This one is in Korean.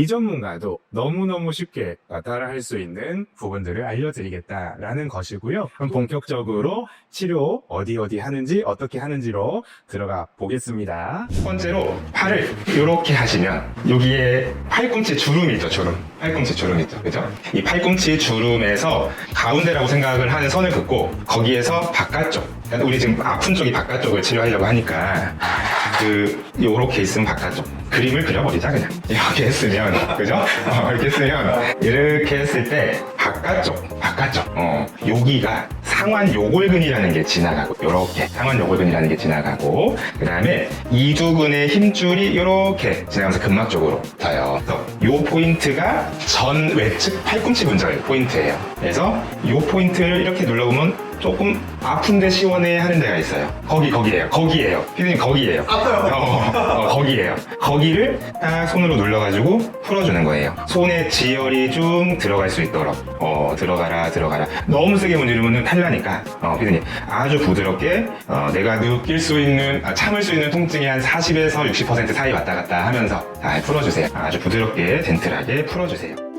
비전문가도 너무너무 쉽게 따라할 수 있는 부분들을 알려드리겠다라는 것이고요. 그럼 본격적으로 치료 어디 어디 하는지 어떻게 하는지로 들어가 보겠습니다. 첫 번째로 팔을 이렇게 하시면 여기에 팔꿈치 주름이 있죠, 주름. 팔꿈치 주름이 있죠, 그죠? 이 팔꿈치 주름에서 가운데라고 생각을 하는 선을 긋고 거기에서 바깥쪽. 그러니까 우리 지금 아픈 쪽이 바깥쪽을 치료하려고 하니까 그 요렇게 있으면 바깥쪽. 그림을 그려버리자 그냥 이렇게 했으면 그죠? 어, 이렇게 했으면 이렇게 했을 때 바깥쪽 바깥쪽 어 여기가 상완 요골근이라는 게 지나가고 요렇게 상완 요골근이라는 게 지나가고 그 다음에 이두근의 힘줄이 이렇게 지나가면서 근막 쪽으로 그래서 요 포인트가 전 외측 팔꿈치 분절 포인트예요. 그래서 요 포인트를 이렇게 눌러보면 조금 아픈데 시원해 하는 데가 있어요. 거기 거기에요. 거기에요. 피디님 거기에요. 아파요. 어, 어, 거기에요. 거기를 딱 손으로 눌러가지고 풀어주는 거예요. 손에 지혈이 쭉 들어갈 수 있도록. 어, 들어가라, 들어가라. 너무 세게 문지르면 탈나니까. 어, 피디님. 아주 부드럽게, 어, 내가 느낄 수 있는, 아, 참을 수 있는 통증이 한 40에서 60% 사이 왔다 갔다 하면서 잘 풀어주세요. 아주 부드럽게, 젠틀하게 풀어주세요.